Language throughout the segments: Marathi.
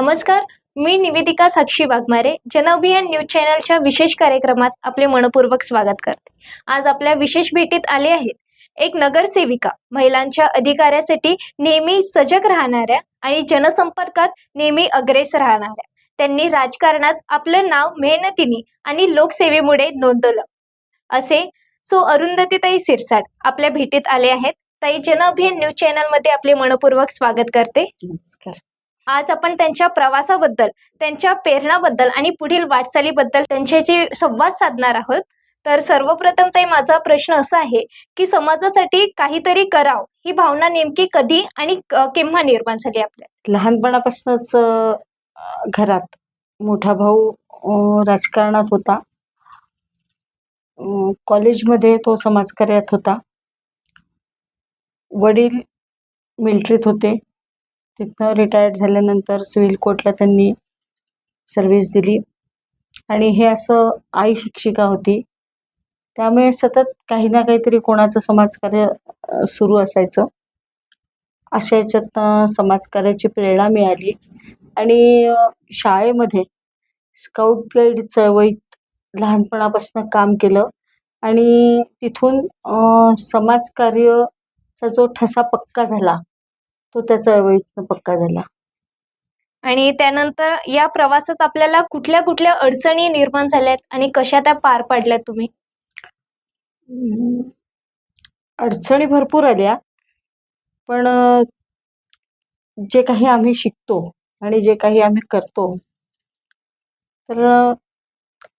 नमस्कार मी निवेदिका साक्षी वाघमारे जनअभियान न्यूज चॅनलच्या विशेष कार्यक्रमात आपले मनपूर्वक स्वागत करते. आज आपल्या विशेष भेटीत आले आहेत एक नगरसेविका महिलांच्या अधिकारासाठी नेहमी सजग राहणाऱ्या आणि जनसंपर्कात नेहमी अग्रेस राहणाऱ्या. त्यांनी राजकारणात आपलं नाव मेहनतीने आणि लोकसेवेमुळे नोंदवलं. असे सो अरुंधतीताई सिरसाट आपल्या भेटीत आले आहेत. ताई जनअभियान न्यूज चॅनलमध्ये आपले मनपूर्वक स्वागत करते. नमस्कार. आज आपण त्यांच्या प्रवासाबद्दल त्यांच्या प्रेरणाबद्दल आणि पुढील वाटचालीबद्दल त्यांच्याशी संवाद साधणार आहोत. तर सर्वप्रथम ते माझा प्रश्न असा आहे की समाजासाठी काहीतरी कराव ही भावना नेमकी कधी आणि केव्हा निर्माण झाली आपल्या? लहानपणापासूनच घरात मोठा भाऊ राजकारणात होता. कॉलेजमध्ये तो समाजकार्यात होता. वडील मिलिटरीत होते. तिथनं रिटायर्ड झाल्यानंतर सिव्हिल कोर्टला त्यांनी सर्व्हिस दिली. आणि हे असं आई शिक्षिका होती. त्यामुळे सतत काही ना काहीतरी कोणाचं समाजकार्य सुरू असायचं. अशा याच्यातनं समाजकार्याची प्रेरणा मिळाली. आणि शाळेमध्ये स्काउट गाईड चळवळीत लहानपणापासून काम केलं. आणि तिथून समाजकार्यचा जो ठसा पक्का झाला तो त्या चळवळीतनं पक्का झाला. आणि त्यानंतर या प्रवासात आपल्याला कुठल्या कुठल्या अडचणी निर्माण झाल्यात आणि कशा त्या पार पाडल्यात तुम्ही. अडचणी भरपूर आल्या. पण जे काही आम्ही शिकतो आणि जे काही आम्ही करतो तर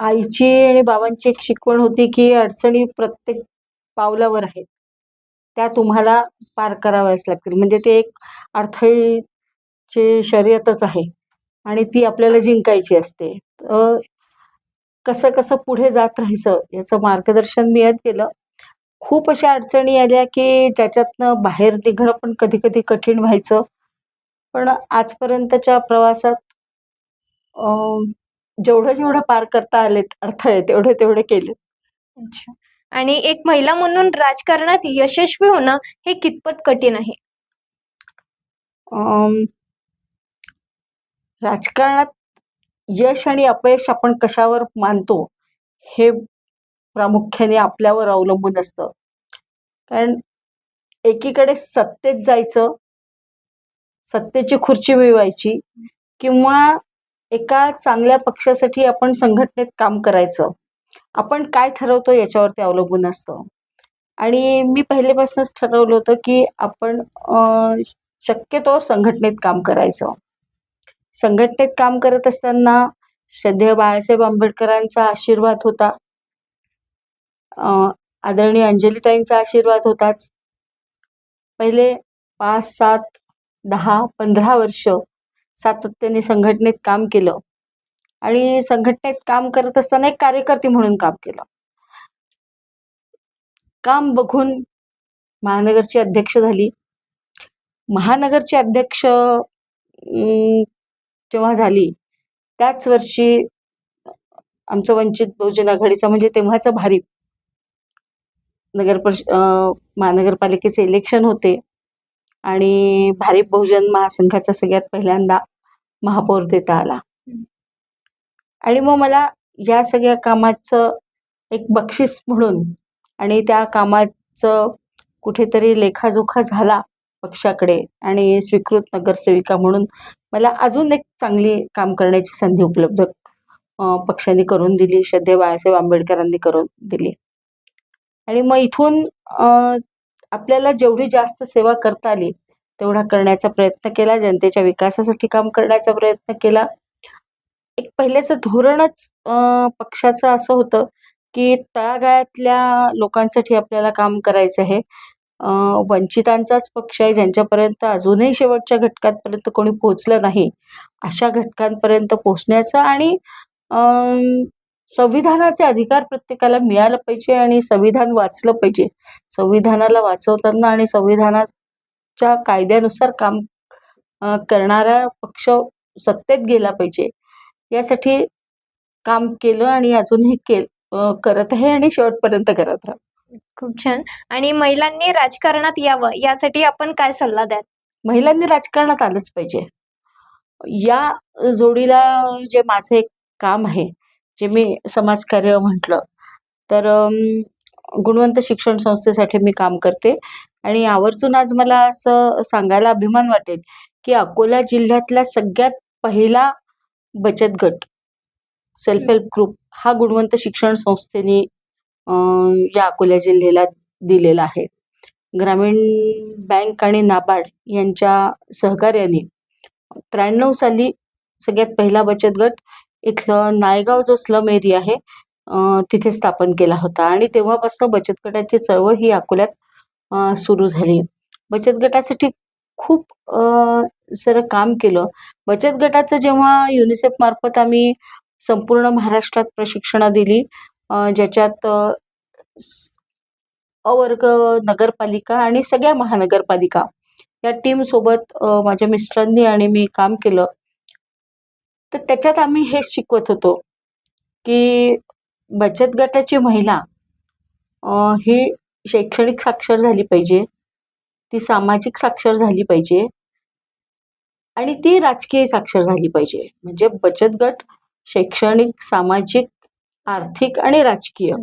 आईची आणि बाबांची एक शिकवण होती की अडचणी प्रत्येक पावलावर आहेत. त्या तुम्हाला पार कराव्याच लागतील. म्हणजे ते एक अडथळीची शर्यतच आहे. आणि ती आपल्याला जिंकायची असते. कसं कसं पुढे जात राहायचं याचं मार्गदर्शन मिळत गेलं खूप अशा अडचणी आल्या की ज्याच्यातनं बाहेर निघणं पण कधी कधी कठीण व्हायचं. पण आजपर्यंतच्या प्रवासात जेवढं जेवढं पार करता आलेत अडथळे तेवढे तेवढे केले अच्छा. आणि एक महिला म्हणून राजकारणात यशस्वी होणं हे कितपत कठीण आहे? अं, राजकारणात यश आणि अपयश आपण कशावर मानतो हे प्रामुख्याने आपल्यावर अवलंबून असतं. कारण एकीकडे सत्तेत जायचं सत्तेची खुर्ची मिळवायची किंवा एका चांगल्या पक्षासाठी आपण संघटनेत काम करायचं. आपण काय ठरवतो याच्यावरती अवलंबून असतं. आणि मी पहिलेपासूनच ठरवलं होतं की आपण शक्यतो शक्यतोवर संघटनेत काम करायचं. संघटनेत काम करत असताना श्रद्धेय बाळासाहेब आंबेडकरांचा आशीर्वाद होता. आदरणीय अंजलीताईंचा आशीर्वाद होताच. पहिले पाच सात दहा पंधरा वर्ष सातत्याने संघटनेत काम केलं. आणि संघटनेत काम करत असताना एक कार्यकर्ती म्हणून काम केलं. काम बघून महानगरची अध्यक्ष झाली. महानगरची अध्यक्ष जेव्हा झाली त्याच वर्षी आमचं वंचित बहुजन आघाडीचा म्हणजे तेव्हाचं भारीप नगर परिष महानगरपालिकेचे इलेक्शन होते. आणि भारीप बहुजन महासंघाचा सगळ्यात पहिल्यांदा महापौर देता आला. आणि मग मला या सगळ्या कामाचं एक बक्षीस म्हणून आणि त्या कामाचं कुठेतरी लेखाजोखा झाला पक्षाकडे आणि स्वीकृत नगरसेविका म्हणून मला अजून एक चांगली काम करण्याची संधी उपलब्ध पक्षाने करून दिली श्रद्धे बाळासाहेब आंबेडकरांनी करून दिली. आणि मग इथून आपल्याला जेवढी जास्त सेवा करता आली तेवढा करण्याचा प्रयत्न केला जनतेच्या विकासासाठी काम करण्याचा प्रयत्न केला. एक पहिल्याचं धोरणच पक्षाचं असं होतं की तळागाळातल्या लोकांसाठी आपल्याला काम करायचं आहे. वंचितांचाच पक्ष आहे ज्यांच्यापर्यंत अजूनही शेवटच्या घटकांपर्यंत कोणी पोहोचलं नाही अशा घटकांपर्यंत पोहोचण्याचं आणि संविधानाचे अधिकार प्रत्येकाला मिळालं पाहिजे आणि संविधान वाचलं पाहिजे. संविधानाला वाचवताना आणि संविधानाच्या कायद्यानुसार काम करणारा पक्ष सत्तेत गेला पाहिजे. यासाठी काम केलं आणि अजूनही केल अं, करत आहे आणि शेवटपर्यंत करत राहा. खूप छान. आणि महिलांनी राजकारणात यावं यासाठी आपण काय सल्ला द्याल? महिलांनी राजकारणात आलंच पाहिजे. या जोडीला जे माझं एक काम आहे जे मी समाजकार्य म्हटलं तर गुणवंत शिक्षण संस्थेसाठी मी काम करते. आणि आवर्जून आज मला असं सांगायला अभिमान वाटेल की अकोला जिल्ह्यातला सगळ्यात पहिला बचत गट सेल्फ हेल्प ग्रुप हा गुणवंत शिक्षण संस्थेने या अकोला जिल्ह्याला दिलेला आहे. ग्रामीण बँक आणि नाबार्ड यांच्या सहकार्याने त्र्याण्णव साली सगळ्यात पहिला बचत गट इथलं नायगाव जो स्लम एरिया आहे तिथे स्थापन केला होता. आणि तेव्हापासून बचत गटाची चळवळ ही अकोल्यात सुरू झाली. बचत गटासाठी खूप अं, सारं काम केलं. बचत गटाचं जेव्हा युनिसेफ मार्फत आम्ही संपूर्ण महाराष्ट्रात प्रशिक्षणं दिली ज्याच्यात अवर्ग नगरपालिका आणि सगळ्या महानगरपालिका या टीम सोबत माझ्या मिस्टरांनी आणि मी काम केलं. तर त्याच्यात आम्ही हेच शिकवत होतो की बचत गटाची महिला ही शैक्षणिक साक्षर झाली पाहिजे. ती सामाजिक साक्षर झाली पाहिजे. आणि ती राजकीय साक्षर झाली पाहिजे. म्हणजे बचत गट शैक्षणिक सामाजिक आर्थिक आणि राजकीय.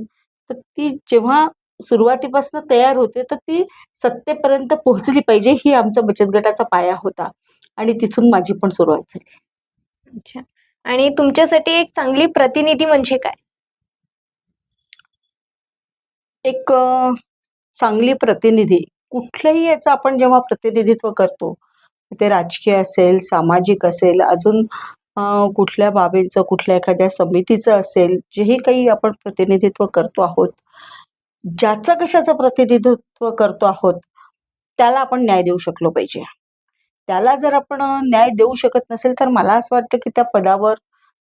तर ती जेव्हा सुरुवातीपासून तयार होते तर ती सत्तेपर्यंत पोहोचली पाहिजे ही आमचा बचत गटाचा पाया होता. आणि तिथून माझी पण सुरुवात झाली. अच्छा. आणि तुमच्यासाठी एक चांगली प्रतिनिधी म्हणजे काय? एक चांगली प्रतिनिधी. कुठलंही याचं आपण जेव्हा प्रतिनिधित्व करतो ते राजकीय असेल सामाजिक असेल अजून कुठल्या बाबींचं कुठल्या एखाद्या समितीचं असेल जेही काही आपण प्रतिनिधित्व करतो आहोत ज्याचं कशाचं प्रतिनिधित्व करतो आहोत त्याला आपण न्याय देऊ शकलो पाहिजे. त्याला जर आपण न्याय देऊ शकत नसेल तर मला असं वाटतं की त्या पदावर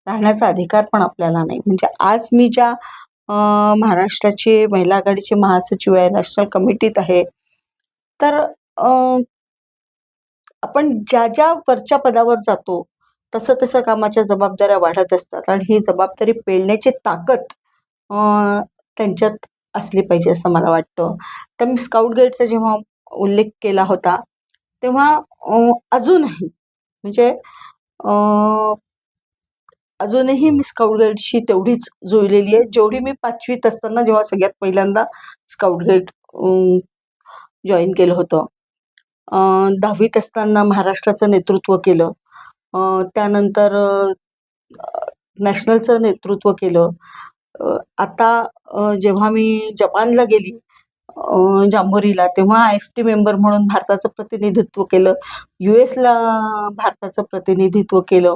राहण्याचा अधिकार पण आपल्याला नाही. म्हणजे आज मी ज्या महाराष्ट्राची महिला आघाडीची महासचिव आहे नॅशनल कमिटीत आहे तर अ, आपण ज्या ज्या वरच्या पदावर जातो तसं तसं कामाच्या जबाबदाऱ्या वाढत असतात आणि ही जबाबदारी पेलण्याची ताकद अ, त्यांच्यात असली पाहिजे असं मला वाटतं. तर मी स्काउट गाईडचा जेव्हा उल्लेख केला होता तेव्हा अ, अजूनही म्हणजे अ, अजूनही मी स्काउट गाईडशी तेवढीच जुळलेली आहे. जेवढी मी पाचवीत असताना जेव्हा सगळ्यात पहिल्यांदा स्काउट गाईड जॉईन केलं होतं. दहावीत असताना महाराष्ट्राचं नेतृत्व केलं. त्यानंतर नॅशनलचं नेतृत्व केलं. आता जेव्हा मी जपानला गेली जांभोरीला तेव्हा आय एस टी मेंबर म्हणून भारताचं प्रतिनिधित्व केलं. यू एसला भारताचं प्रतिनिधित्व केलं.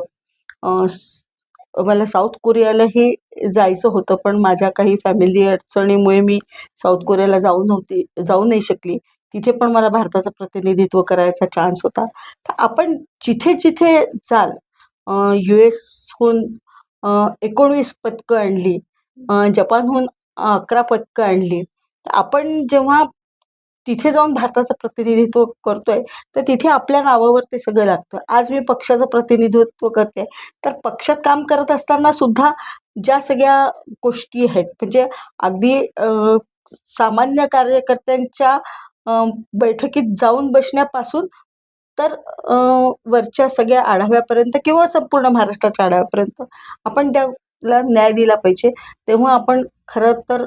मला साऊथ कोरियालाही जायचं होतं पण माझ्या काही फॅमिली अडचणीमुळे मी साऊथ कोरियाला जाऊ नव्हती जाऊ नाही शकली. तिथे पण मला भारताचं प्रतिनिधित्व करायचा चान्स होता. तर आपण जिथे जिथे जाल यू एसहून एकोणवीस पदकं आणली जपानहून अकरा पदकं आणली तर आपण जेव्हा तिथे जाऊन भारताचं प्रतिनिधित्व करतोय तर तिथे आपल्या नावावर ते सगळं लागतं. आज मी पक्षाचं प्रतिनिधित्व करते तर पक्षात काम करत असताना सुद्धा ज्या सगळ्या गोष्टी आहेत म्हणजे अगदी सामान्य कार्यकर्त्यांच्या बैठकीत जाऊन बसण्यापासून तर वरच्या सगळ्या आढाव्यापर्यंत किंवा संपूर्ण महाराष्ट्राच्या आढाव्यापर्यंत आपण त्याला न्याय दिला पाहिजे. तेव्हा आपण खरं तर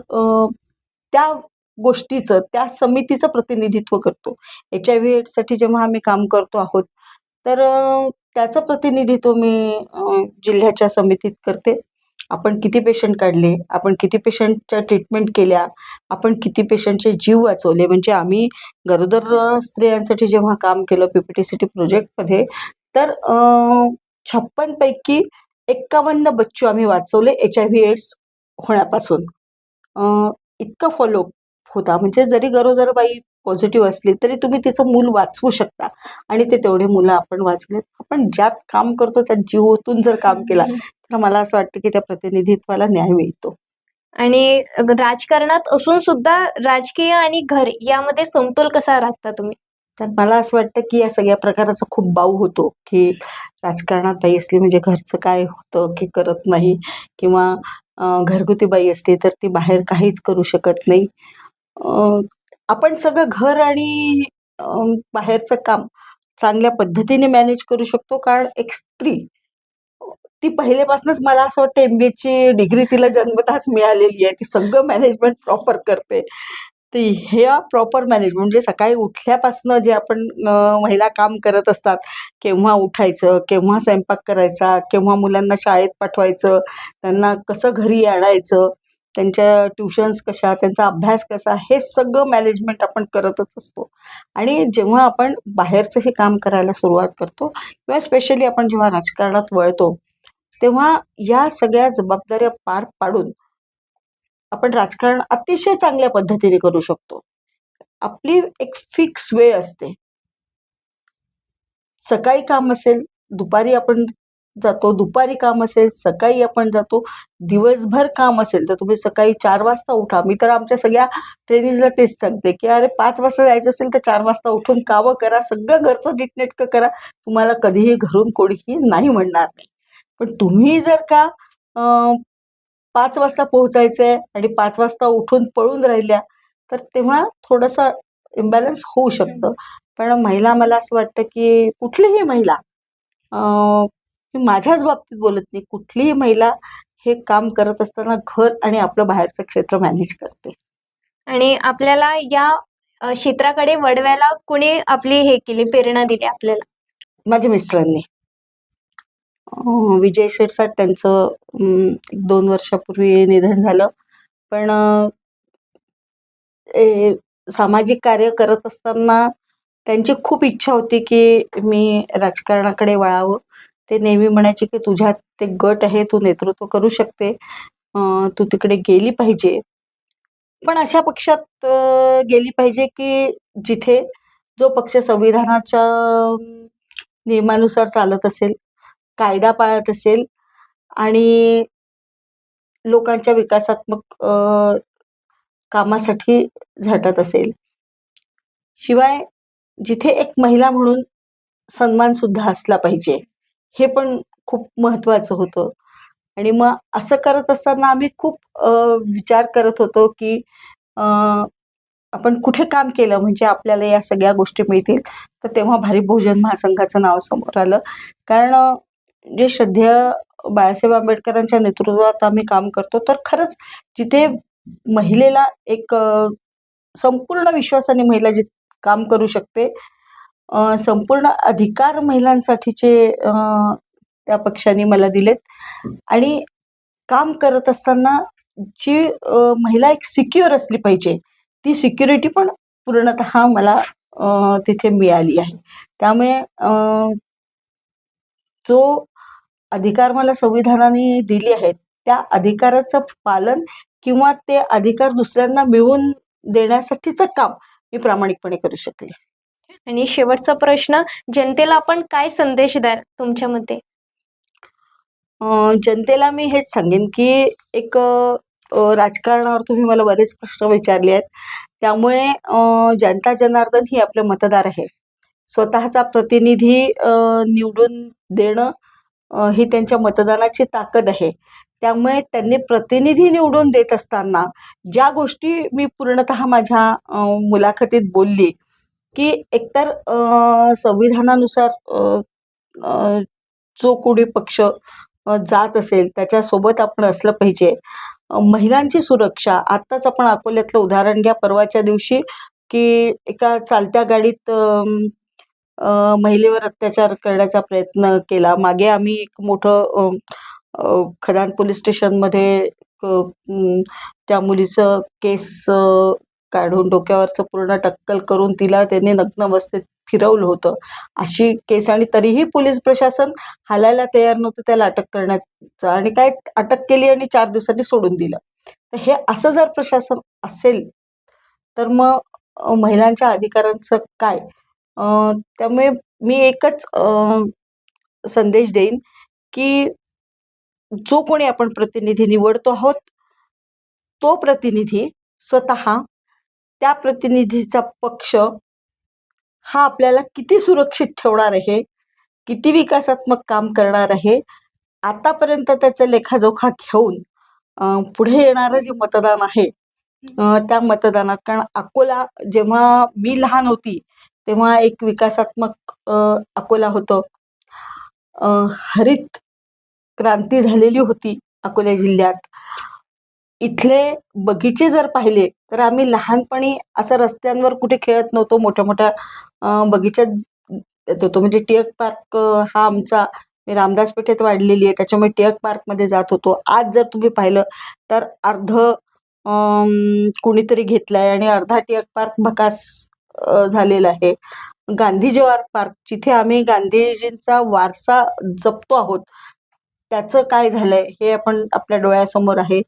त्या गोष्टीचं त्या समितीचं प्रतिनिधित्व करतो. एच आय व्ही एड्ससाठी जेव्हा आम्ही काम करतो आहोत तर त्याचं प्रतिनिधित्व मी जिल्ह्याच्या समितीत करते. आपण किती पेशंट काढले आपण किती पेशंटच्या ट्रीटमेंट केल्या आपण किती पेशंटचे जीव वाचवले. म्हणजे आम्ही गरोदर स्त्रियांसाठी जेव्हा काम केलं P P T C T प्रोजेक्टमध्ये तर छप्पनपैकी एक्कावन्न बच्चू आम्ही वाचवले एच आय व्ही एड्स होण्यापासून. इतकं फॉलोअप होता म्हणजे जरी गरोदर बाई पॉझिटिव्ह असली तरी तुम्ही तिचं मूल वाचवू शकता. आणि ते तेवढे मुलं आपण वाचले आपण ज्यात काम करतो त्यात जीव ओतून जर काम केला तर मला असं वाटतं की त्या प्रतिनिधित्वाला न्याय मिळतो. आणि राजकारणात असून सुद्धा राजकीय आणि घर यामध्ये समतोल कसा राखता तुम्ही? तर मला असं वाटतं की या सगळ्या प्रकाराचा खूप बाऊ होतो की राजकारणात बाई असली म्हणजे घरचं काय होतं की करत नाही किंवा घरगुती बाई असली तर ती बाहेर काहीच करू शकत नाही. आपण सगळं घर आणि बाहेरचं काम चांगल्या पद्धतीने मॅनेज करू शकतो. कारण एक स्त्री ती पहिल्यापासूनच मला असं वाटतं एम बीएची डिग्री तिला जन्मताच मिळालेली आहे. ती सगळं मॅनेजमेंट प्रॉपर करते. ती ह्या प्रॉपर मॅनेजमेंट म्हणजे सकाळी उठल्यापासनं जे आपण महिला काम करत असतात केव्हा उठायचं केव्हा स्वयंपाक करायचा केव्हा मुलांना शाळेत पाठवायचं त्यांना कसं घरी आणायचं त्यांच्या ट्युशन्स कशा त्यांचा अभ्यास कसा हे सगळं मॅनेजमेंट आपण करतच असतो. आणि जेव्हा आपण बाहेरचं हे काम करायला सुरुवात करतो किंवा स्पेशली आपण जेव्हा राजकारणात वळतो तेव्हा या सगळ्या जबाबदाऱ्या पार पाडून आपण राजकारण अतिशय चांगल्या पद्धतीने करू शकतो. आपली एक फिक्स वेळ असते. सकाळी काम असेल दुपारी आपण जातो दुपारी काम असेल सकाळी आपण जातो दिवसभर काम असेल तर तुम्ही सकाळी चार वाजता उठा. मी तर आमच्या सगळ्या ट्रेनिंगला तेच सांगते की अरे पाच वाजता जायचं असेल तर चार वाजता उठून कावं करा सगळं घरचं नीटनेटकं करा. तुम्हाला कधीही घरून कोणीही नाही म्हणणार नाही. पण तुम्ही जर का पाच वाजता पोहोचायचंय आणि पाच वाजता उठून पळून राहिल्या तर तेव्हा थोडासा इम्बॅलन्स होऊ शकतं. पण महिला मला असं वाटतं की कुठलीही महिला मी माझ्याच बाबतीत बोलत नाही. कुठलीही महिला हे काम करत असताना घर आणि आपलं बाहेरचं क्षेत्र मॅनेज करते. आणि आपल्याला या क्षेत्राकडे वळवायला कुणी आपली हे केली प्रेरणा दिली आपल्याला? माझ्या मिस्टरांनी. विजय शिरसाट त्यांचं दोन वर्षापूर्वी निधन झालं. पण सामाजिक कार्य करत असताना त्यांची खूप इच्छा होती की मी राजकारणाकडे वळावं. ते नेहमी म्हणायचे की तुझ्यात ते गट आहे तू नेतृत्व करू शकते. तू तिकडे गेली पाहिजे. पण अशा पक्षात गेली पाहिजे की जिथे जो पक्ष संविधानाच्या नियमानुसार चालत असेल कायदा पाळत असेल आणि लोकांच्या विकासात्मक कामासाठी झटत असेल. शिवाय जिथे एक महिला म्हणून सन्मान सुद्धा असला पाहिजे. हे पण खूप महत्वाचं होतं. आणि मग असं करत असताना आम्ही खूप विचार करत होतो की आपण कुठे काम केलं म्हणजे आपल्याला या सगळ्या गोष्टी मिळतील. तर तेव्हा भारी बहुजन महासंघाचं नाव समोर आलं. कारण जे श्रद्धेय बाळासाहेब आंबेडकरांच्या नेतृत्वात आम्ही काम करतो तर खरंच जिथे महिलेला एक संपूर्ण विश्वासाने महिला जे काम करू शकते संपूर्ण अधिकार महिलांसाठीचे त्या पक्षाने मला दिलेत. आणि काम करत असताना जी महिला एक सिक्युअर असली पाहिजे ती सिक्युरिटी पण पूर्णतः मला तिथे मिळाली आहे. त्यामुळे जो अधिकार मला संविधानाने दिले आहेत त्या अधिकाराचं पालन किंवा ते अधिकार दुसऱ्यांना मिळवून देण्यासाठीचं काम मी प्रामाणिकपणे करू शकले. आणि शेवटचा प्रश्न जनतेला आपण काय संदेश द्याल तुमच्या मते? जनतेला मी हेच सांगेन की एक राजकारणावर तुम्ही मला बरेच प्रश्न विचारले आहेत. त्यामुळे जनता जनार्दन ही आपले मतदार आहे. स्वतःचा प्रतिनिधी निवडून देणं ही त्यांच्या मतदानाची ताकद आहे. त्यामुळे त्यांनी प्रतिनिधी निवडून देत असताना ज्या गोष्टी मी पूर्णतः माझ्या मुलाखतीत बोलली की एकतर संविधानानुसार जो कोणी पक्ष जात असेल त्याच्यासोबत आपण असलं पाहिजे. महिलांची सुरक्षा आत्ताच आपण अकोल्यातलं उदाहरण घ्या परवाच्या दिवशी की एका चालत्या गाडीत महिलेवर अत्याचार करण्याचा प्रयत्न केला. मागे आम्ही एक मोठं खदान पोलीस स्टेशनमध्ये क- त्या मुलीचं केस काढून डोक्यावरचं पूर्ण टक्कल करून तिला त्याने नग्न अवस्थेत फिरवलं होतं. अशी केस आणि तरीही पोलीस प्रशासन हालायला तयार नव्हतं त्याला अटक करण्याचं आणि काय अटक केली आणि चार दिवसांनी सोडून दिलं. तर हे असं जर प्रशासन असेल तर मग महिलांच्या अधिकारांचं काय? त्यामुळे मी एकच संदेश देईन की जो कोणी आपण प्रतिनिधी निवडतो आहोत तो प्रतिनिधी स्वतः त्या प्रतिनिधीचा पक्ष हा आपल्याला किती सुरक्षित ठेवणार आहे? किती विकासात्मक काम करणार आहे? आतापर्यंत त्याचा लेखाजोखा घेऊन पुढे येणारं जे मतदान आहे त्या मतदानात कारण अकोला जेव्हा मी लहान होती तेव्हा एक विकासात्मक अकोला होतं. हरित क्रांती झालेली होती अकोला जिल्ह्यात. इथले बगीचे जर पाहिले तर आम्ही लहानपणी असं रस्त्यांवर कुठे खेळत नव्हतो. मोठ्या मोठ्या बगीच्यात येत होतो. म्हणजे टिळक पार्क हा आमचा मी रामदास पेठेत वाढलेली आहे. त्याच्यामुळे टिळक पार्कमध्ये जात होतो. आज जर तुम्ही पाहिलं तर अर्ध कुणीतरी घेतलाय आणि अर्धा टिळक पार्क भकास झालेला आहे. गांधी जवाहर पार्क जिथे आम्ही गांधीजींचा वारसा जपतो आहोत. त्याचं काय झालंय हे आपण आपल्या डोळ्यासमोर आहे.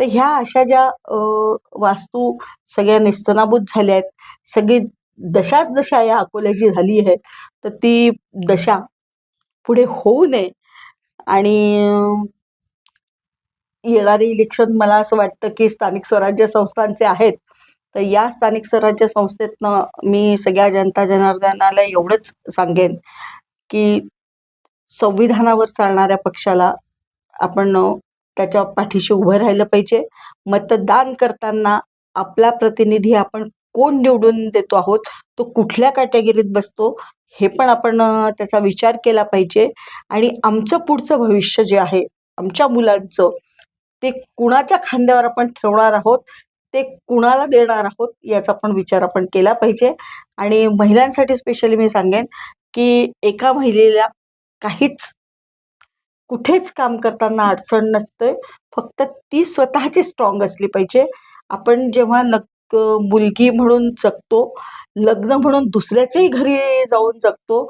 तर ह्या अशा ज्या वास्तू सगळ्या नेस्तनाबूत झाल्या आहेत सगळी दशाच दशा या अकोल्याची झाली आहे तर ती दशा पुढे होऊ नये. आणि येणारे इलेक्शन मला असं वाटतं की स्थानिक स्वराज्य संस्थांचे आहेत. तर या स्थानिक स्वराज्य संस्थेतनं मी सगळ्या जनता जनार्दनाला एवढंच सांगेन की संविधानावर चालणाऱ्या पक्षाला आपण त्याच्या पाठीशी उभं राहिलं पाहिजे. मतदान करताना आपला प्रतिनिधी आपण कोण निवडून देतो आहोत? तो कुठल्या कॅटेगरीत बसतो? हे पण आपण त्याचा विचार केला पाहिजे. आणि आमचं पुढचं भविष्य जे आहे आमच्या मुलांचं ते कुणाच्या खांद्यावर आपण ठेवणार आहोत? ते कुणाला देणार आहोत? याचा पण विचार आपण केला पाहिजे. आणि महिलांसाठी स्पेशली मी सांगेन की एका महिलेला काहीच कुठेच काम करताना अडचण नसते. फक्त ती स्वतःची स्ट्रॉंग असली पाहिजे. आपण जेव्हा लग मुलगी म्हणून जगतो लग्न म्हणून दुसऱ्याच्याही घरी जाऊन जगतो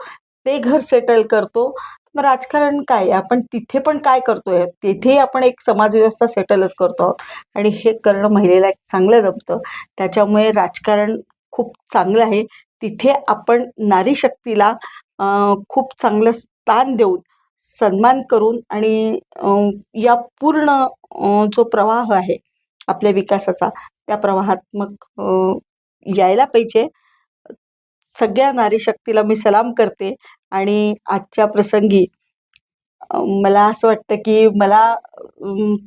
ते घर सेटल करतो. मग राजकारण काय? आपण तिथे पण काय करतोय? तिथेही आपण एक समाजव्यवस्था सेटलच करतो आहोत. आणि हे करणं महिलेला एक चांगलं जमतं. त्याच्यामुळे राजकारण खूप चांगलं आहे. तिथे आपण नारी शक्तीला खूप चांगलं स्थान देऊन सन्मान करून आणि या पूर्ण जो प्रवाह आहे आपल्या विकासाचा त्या प्रवाहात्मक यायला पाहिजे. सगळ्या नारी शक्तीला मी सलाम करते आणि आजच्या प्रसंगी मला असं वाटतं की मला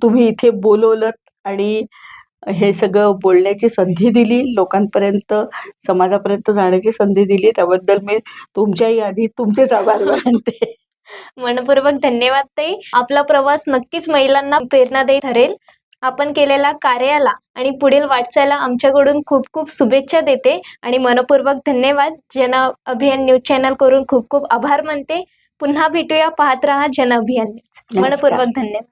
तुम्ही इथे बोलवलं आणि हे सगळं बोलण्याची संधी दिली लोकांपर्यंत समाजापर्यंत जाण्याची संधी दिली त्याबद्दल मी तुमच्याही आधी तुमचेच आभार मानते. मनपूर्वक धन्यवाद ताई. आपला प्रवास नक्कीच महिलांना प्रेरणादायी ठरेल. आपण केलेल्या कार्याला आणि पुढील वाटचाला आमच्याकडून खूप खूप शुभेच्छा देते आणि मनपूर्वक धन्यवाद. जन अभियान न्यूज चॅनल करून खूप खूप आभार मानते. पुन्हा भेटूया पाहत रहा जन अभियान. मनपूर्वक धन्यवाद.